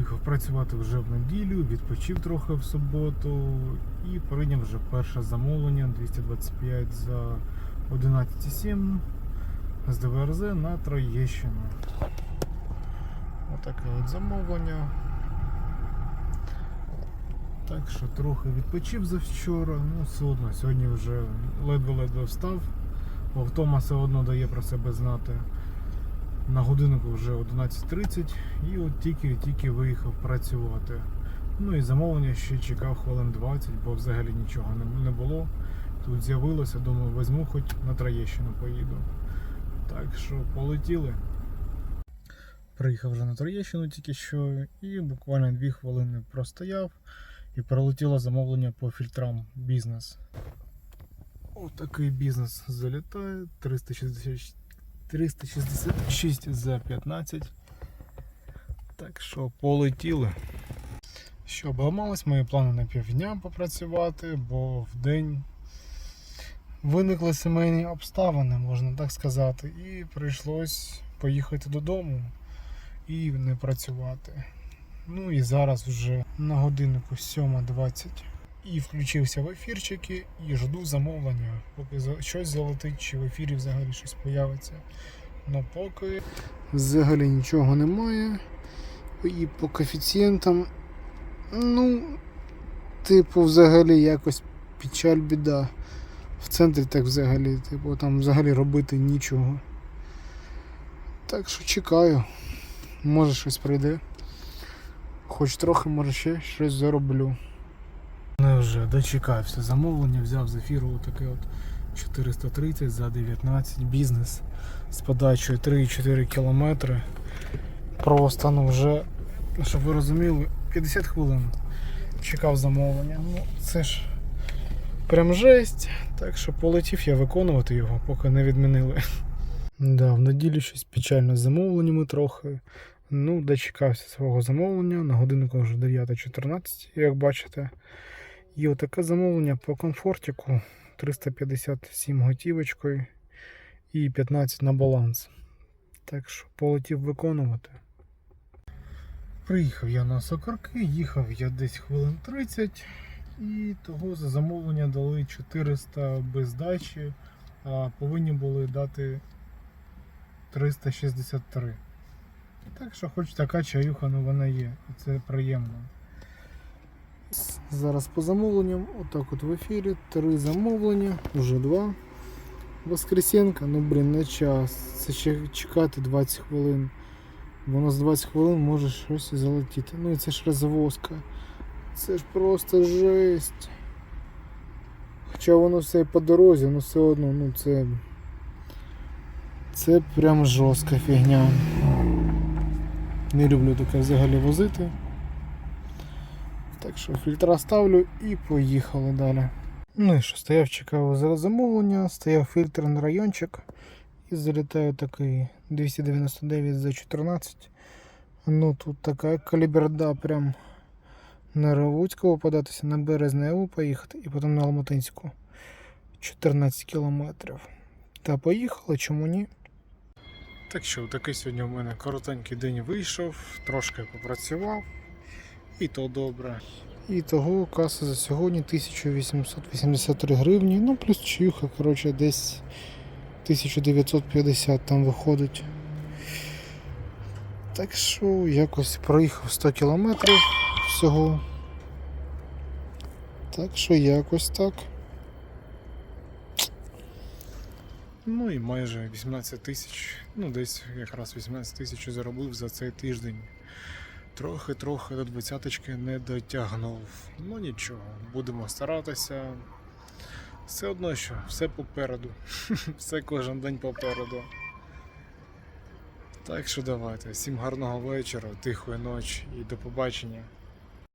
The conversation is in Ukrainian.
Приїхав працювати вже в неділю, відпочив трохи в суботу і прийняв вже перше замовлення 225 за 11,7 з ДВРЗ на Троєщину. Отаке от замовлення. Так що трохи відпочив завчора, ну все одно сьогодні вже ледве-ледве встав, бо втома все одно дає про себе знати. На годиннику вже 11.30 і от тільки-тільки виїхав працювати. Ну і замовлення ще чекав хвилин 20, бо взагалі нічого не було. Тут з'явилося, думаю, візьму хоч на Троєщину поїду. Так що полетіли. Приїхав вже на Троєщину тільки що і буквально 2 хвилини простояв і пролетіло замовлення по фільтрам бізнес. Отакий бізнес залітає 360 366 за 15. Так що полетіли. Що, обламались мої плани на півдня попрацювати, бо в день виникли сімейні обставини, можна так сказати, і прийшлось поїхати додому і не працювати. Ну і зараз вже на годиннику 7.20 і включився в ефірчики і жду замовлення, поки щось залетить, чи в ефірі взагалі щось появиться. Ну поки взагалі нічого немає. І по коефіцієнтам, ну, типу, взагалі якось печаль біда. В центрі так взагалі, типу, там взагалі робити нічого. Так що чекаю. Може щось прийде. Хоч трохи, може ще щось зароблю. Не вже дочекався замовлення, взяв з ефіру таке от 430 за 19 бізнес з подачею 3-4 кілометри. Просто ну вже, щоб ви розуміли, 50 хвилин чекав замовлення. Ну це ж прям жесть. Так що полетів я виконувати його, поки не відмінили. Да, в неділю щось печально з замовленнями трохи. Ну, дочекався свого замовлення. На годиннику вже 9.14, як бачите. І отаке замовлення по комфортику 357 готівочкою і 15 на баланс. Так що полетів виконувати. Приїхав я на Сокарки, їхав я десь хвилин 30 і того за замовлення дали 400 без дачі, а повинні були дати 363. Так що хоч така чаюха, ну вона є, і це приємно. Зараз по замовленням, отак от в ефірі, три замовлення, вже два. Воскресенка, ну блін, не час. Це ще чекати 20 хвилин. Воно з 20 хвилин може щось залетіти. Ну і це ж розвозка. Це ж просто жесть. Хоча воно все по дорозі, але все одно, ну це. Це прям жорстка фігня. Не люблю таке взагалі возити. Так що фільтра ставлю і поїхали далі. Ну і що, стояв, чекав за замовлення, стояв фільтр на райончик і залітаю такий 299 за 14. Ну тут така каліберда прям на Равуцького податися, на Березневу поїхати і потім на Алматинську. 14 кілометрів. Та поїхали, чому ні? Так що, такий сьогодні у мене коротенький день вийшов, трошки попрацював, і то добре. І того каса за сьогодні 1883 гривні, ну плюс чаюха, коротше, десь 1950 там виходить. Так що якось проїхав 100 кілометрів всього. Так що якось так. Ну і майже 18 тисяч, ну десь якраз 18 тисяч заробив за цей тиждень. Трохи-трохи до двадцяточки не дотягнув. Ну нічого, будемо старатися. Все одно що, все попереду. Все кожен день попереду. Так що давайте. Всім гарного вечора, тихої ночі і до побачення.